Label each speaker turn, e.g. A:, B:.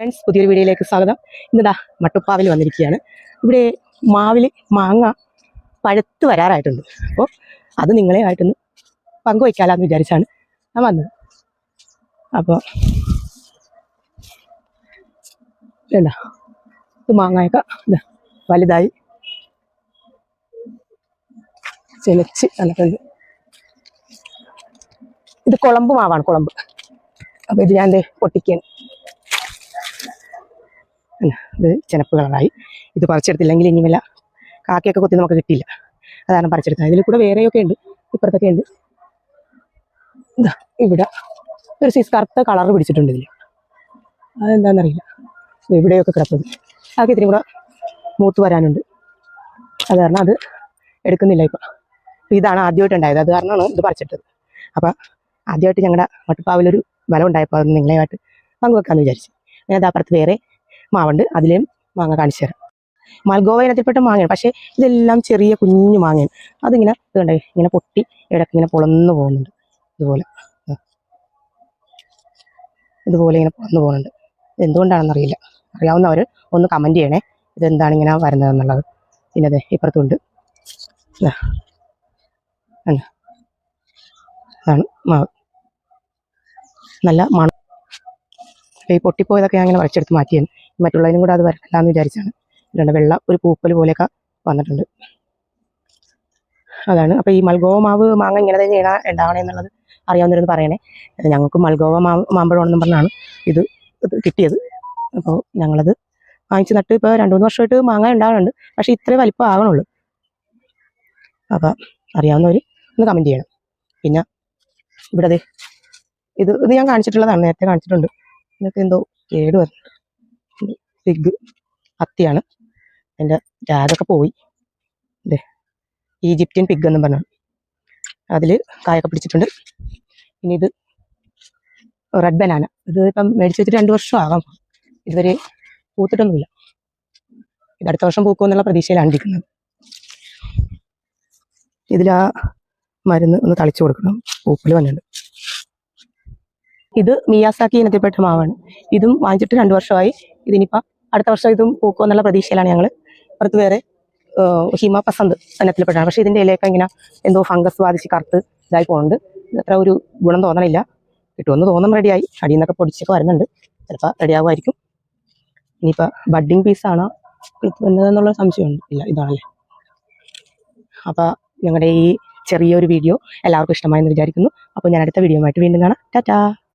A: Friends പുതിയൊരു വീഡിയോയിലേക്ക് സ്വാഗതം. ഇന്നിതാ മട്ടുപ്പാവിൽ വന്നിരിക്കുകയാണ്. ഇവിടെ മാവിൽ മാങ്ങ പഴുത്ത് വരാറായിട്ടുണ്ട്. അപ്പോൾ അത് നിങ്ങളെ ആയിട്ടൊന്ന് പങ്കുവയ്ക്കാലാന്ന് വിചാരിച്ചാണ് ഞാൻ വന്നത്. അപ്പോൾ വേണ്ട ഇത് മാങ്ങയൊക്കെ ഇതാ വലുതായി ചെലച്ച് അല്ലെങ്കിൽ ഇത് കുളമ്പ് മാവാണ് കുളമ്പ്. അപ്പോൾ ഇത് ഞാൻ പൊട്ടിക്കാൻ ഇത് ചെനപ്പ് കളറായി. ഇത് പറിച്ചെടുത്തില്ലെങ്കിൽ ഇനി വല്ല കാക്കയൊക്കെ കൊത്തി നമുക്ക് കിട്ടിയില്ല. അതാണ് പറിച്ചെടുത്തത്. ഇതിൽ കൂടെ വേറെയൊക്കെ ഉണ്ട്. ഇപ്പുറത്തൊക്കെ ഉണ്ട്. ഇതാ ഇവിടെ ഒരു സൈസ് കറുത്ത കളർ പിടിച്ചിട്ടുണ്ട് ഇതിൽ അതെന്താണെന്നറിയില്ല ഇവിടെയൊക്കെ കിടക്കുന്നത് അതൊക്കെ ഇത്തിരി കൂടെ മൂത്ത് വരാനുണ്ട്. അത് കാരണം അത് എടുക്കുന്നില്ല ഇപ്പം. ഇതാണ് ആദ്യമായിട്ട് ഉണ്ടായത്. അത് കാരണമാണ് ഇത് പറിച്ചിട്ടത്. അപ്പം ആദ്യമായിട്ട് ഞങ്ങളുടെ മട്ടുപ്പാവിലൊരു ബലം ഉണ്ടായപ്പോൾ അത് നിങ്ങളെയായിട്ട് പങ്കുവെക്കാമെന്ന് വിചാരിച്ചു. ഞാൻ അത് അപ്പുറത്ത് വേറെ മാവുണ്ട്. അതിലേയും മാങ്ങ കാണിച്ചു തരാം. മൽഗോവ ഇനത്തിൽപ്പെട്ട മാങ്ങയാണ്. പക്ഷേ ഇതെല്ലാം ചെറിയ കുഞ്ഞു മാങ്ങയാണ്. അതിങ്ങനെ ഇത് കണ്ടേ? ഇങ്ങനെ പൊട്ടി ഇടയ്ക്ക് ഇങ്ങനെ പൊളന്നു പോകുന്നുണ്ട്. ഇതുപോലെ. ഇതുപോലെ ഇങ്ങനെ പൊളന്നു പോകുന്നുണ്ട്. എന്തുകൊണ്ടാണെന്നറിയില്ല അറിയാവുന്നവർ ഒന്ന് കമന്റ് ചെയ്യണേ. ഇതെന്താണ് ഇങ്ങനെ വരുന്നതെന്നുള്ളത്. പിന്നെ അതെ ഇപ്പുറത്തുണ്ട്? അതാണ് മാവ്. നല്ല മണം. ഈ പൊട്ടിപ്പോയതൊക്കെ ഞാൻ ഇങ്ങനെ വരച്ചെടുത്ത് മാറ്റിയാണ്. മറ്റുള്ളതിനും കൂടെ അത് വരണ്ട എന്ന് വിചാരിച്ചാണ്. രണ്ട് വെള്ള ഒരു പൂപ്പൽ പോലെയൊക്കെ വന്നിട്ടുണ്ട്. അതാണ്. അപ്പോൾ ഈ മൽഗോവ മാവ് മാങ്ങ ഇങ്ങനെ തന്നെയാണ് ഉണ്ടാവണേ എന്നുള്ളത് അറിയാവുന്നവരൊന്ന് പറയണേ. ഞങ്ങൾക്ക് മൽഗോവ മാവ് മാമ്പഴമാണെന്നും പറഞ്ഞാണ് ഇത് കിട്ടിയത്. അപ്പോൾ ഞങ്ങളത് വാങ്ങിച്ച് നട്ട് ഇപ്പോൾ രണ്ട് മൂന്ന് വർഷമായിട്ട് മാങ്ങ ഉണ്ടാവുന്നുണ്ട് പക്ഷേ ഇത്രേ വലിപ്പം ആകണുള്ളൂ അപ്പോൾ അറിയാവുന്നവർ ഒന്ന് കമന്റ് ചെയ്യണം. പിന്നെ ഇവിടെ അതെ ഇത് ഇത് ഞാൻ കാണിച്ചിട്ടുള്ളതാണ്. നേരത്തെ കാണിച്ചിട്ടുണ്ട്. ഇതൊക്കെ എന്തോ കേട് വരുന്നുണ്ട് പിഗ് അത്തിയാണ് അതിന്റെ രാഗൊക്കെ പോയി. ഇതേ ഈജിപ്ഷ്യൻ പിഗ് എന്നും പറഞ്ഞു അതിൽ കായൊക്കെ പിടിച്ചിട്ടുണ്ട്. ഇനി ഇത് റെഡ് ബനാന ഇത് ഇപ്പം മേടിച്ച് വെച്ചിട്ട് രണ്ട് വർഷം ആകാം. ഇതുവരെ പൂത്തിട്ടൊന്നുമില്ല. ഇത് അടുത്ത വർഷം പൂക്കുമെന്നുള്ള പ്രതീക്ഷയിലാണ് ഇരിക്കുന്നത്. ഇതിൽ ആ മരുന്ന് ഒന്ന് തളിച്ചു കൊടുക്കണം. പൂപ്പൽ വന്നിട്ടുണ്ട്. ഇത് മിയാസാക്കി ഇനത്തിൽപ്പെട്ട മാവാണ്. ഇതും വാങ്ങിച്ചിട്ട് രണ്ട് വർഷമായി. ഇതിനിപ്പോൾ അടുത്ത വർഷം ഇതും പൂക്കും എന്നുള്ള പ്രതീക്ഷയിലാണ് ഞങ്ങൾ പുറത്ത് വേറെ ഹിമ പസന്ത് ഇനത്തിൽപ്പെട്ടാണ് പക്ഷേ ഇതിന്റെ ഇലയൊക്കെ ഇങ്ങനെ എന്തോ ഫംഗസ് ബാധിച്ച് കറുത്ത് ഇതായി പോകുന്നുണ്ട് അത്ര ഒരു ഗുണം തോന്നണില്ല. കിട്ടുമെന്ന് തോന്നുന്നു റെഡിയായി അടിയിൽ നിന്നൊക്കെ പൊടിച്ചൊക്കെ വരുന്നുണ്ട്. ചിലപ്പോൾ റെഡിയാകുമായിരിക്കും ഇനിയിപ്പോൾ ബഡ്ഡിങ് പീസാണോ വന്നതെന്നുള്ള സംശയമുണ്ട്. ഇല്ല ഇതാണല്ലേ. അപ്പോൾ ഞങ്ങളുടെ ഈ ചെറിയൊരു വീഡിയോ എല്ലാവർക്കും ഇഷ്ടമായെന്ന് വിചാരിക്കുന്നു. അപ്പോൾ ഞാൻ അടുത്ത വീഡിയോ ആയിട്ട് വീണ്ടും കാണാം. ടാറ്റാ!